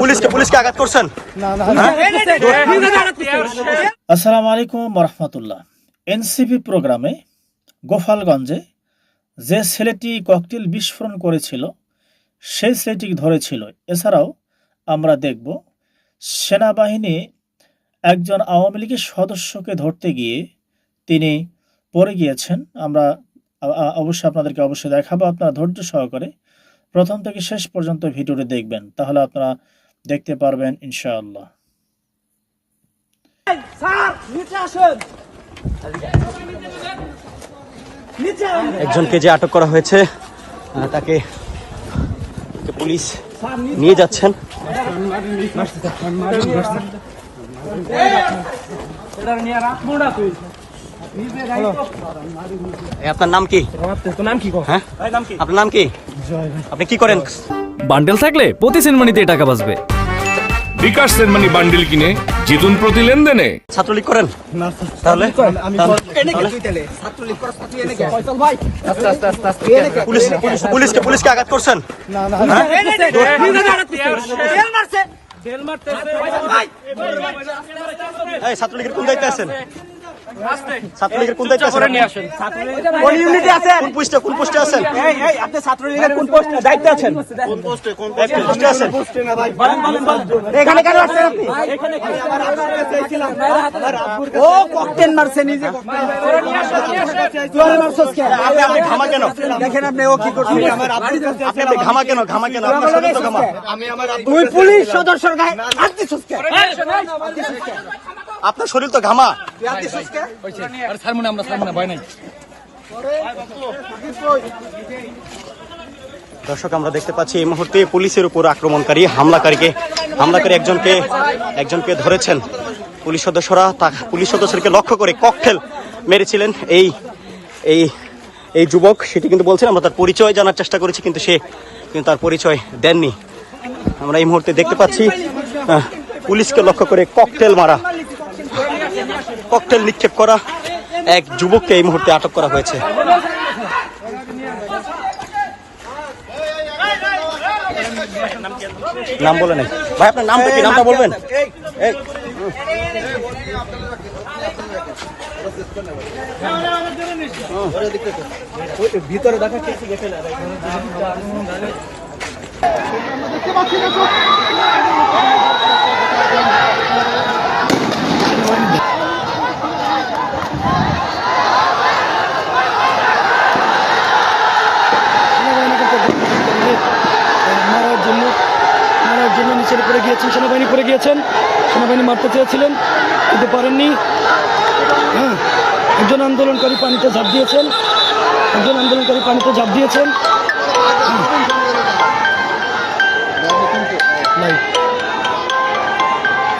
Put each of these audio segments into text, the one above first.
পুলিশকে পুলিশকে আঘাত করছেন আসসালামু আলাইকুম রহমতুল্লাহ এনসিপি প্রোগ্রামে গোপালগঞ্জে যে ছেলেটি ককটেল বিস্ফোরণ করেছিল সেই ছেলেটিকে ধরেছিল এছাড়াও আমরা দেখব সেনাবাহিনী একজন আওয়ামী লীগের সদস্যকে ধরতে গিয়ে তিনি পড়ে গিয়েছেন আমরা অবশ্যই আপনাদেরকে অবশ্যই দেখাবো আপনারা ধৈর্য সহকারে প্রথম থেকে শেষ পর্যন্ত ভিডিওটি দেখবেন তাহলে আপনারা দেখতে পারবেন ইনশাআল্লাহ। একজনকে যে আটক করা হয়েছে তাকে পুলিশ নিয়ে যাচ্ছেন। এ, আপনার নাম কি? হ্যাঁ? আপনার নাম কি? আপনি কি করেন বান্ডেল থাকলে প্রতি সেনমানিতে টাকা বাঁচবে বিকাশ সেনমানি বান্ডিল কিনে জিতুন প্রতি লেনদেনে ছাত্রলীগ করেন তাহলে তাহলে? পুলিশ পুলিশকে পুলিশকে আঘাত করছেন ছাত্রলীগের কোন দায়িত্বে আছেন ছাত্রলীগের কোন দায়িত্বে আছেন কোন ইউনিটে আছেন কোন পোস্টে কোন পোস্টে আছেন আপনি ছাত্রলীগের কোন পোস্টে দায়িত্বে আছেন কোন পোস্টে কোন পোস্টে আছেন এখানে কেন আসছেন আপনি ও ককটেল মারছে নিজে তুই মারছস কেন আপনি আপনি ঘামা কেন দেখেন আপনি ও কি করছে আপনি আপনি ঘামা কেন ঘামা কেন আপনার শরীর তো ঘামা তুই পুলিশ সদস্যর গায়ে হাত দিছস কেন আপনার শরীর তো ঘামা। দর্শক আমরা দেখতে পাচ্ছি এই মুহূর্তে পুলিশের উপর আক্রমণকারী হামলাকারীকে হামলাকারী একজনকে একজনকে ধরেছেন। পুলিশ সদস্যরা তা পুলিশ সদস্যকে লক্ষ্য করে ককটেল মেরেছিলেন এই এই এই যুবক। সেটি কিন্তু বলছেন আমরা তার পরিচয় জানার চেষ্টা করেছি কিন্তু সে কিন্তু তার পরিচয় দেননি। আমরা এই মুহূর্তে দেখতে পাচ্ছি পুলিশকে লক্ষ্য করে ককটেল মারা ককটেল নিক্ষেপ করা এক যুবককে এই মুহূর্তে আটক করা হয়েছে। নাম বলে নাই। ভাই আপনার নামটা কি? নামটা বলবেন? এই, মারার পড়ে গিয়েছেন, সেনাবাহিনী পড়ে গিয়েছেন। সেনাবাহিনী মারতে চেয়েছিলেন, কিন্তু পারেননি। হ্যাঁ একজন আন্দোলনকারী পানিতে ঝাঁপ দিয়েছেন, একজন আন্দোলনকারী পানিতে ঝাঁপ দিয়েছেন।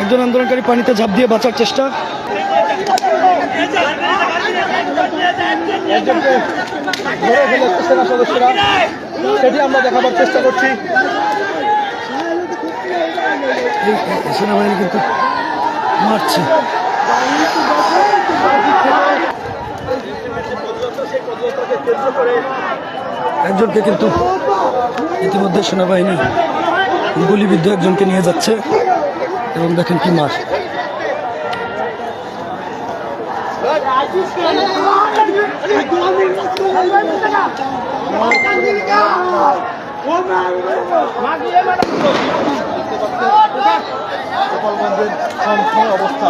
একজন আন্দোলনকারী পানিতে ঝাঁপ দিয়ে বাঁচার চেষ্টা। সেটি আমরা দেখাবার চেষ্টা করছি। সেনাবাহিনী কিন্তু মারছে। একজনকে কিন্তু ইতিমধ্যে সেনাবাহিনী গুলিবিদ্ধ একজনকে নিয়ে যাচ্ছে এবং দেখেন কি মার। গোপালগঞ্জের অবস্থা।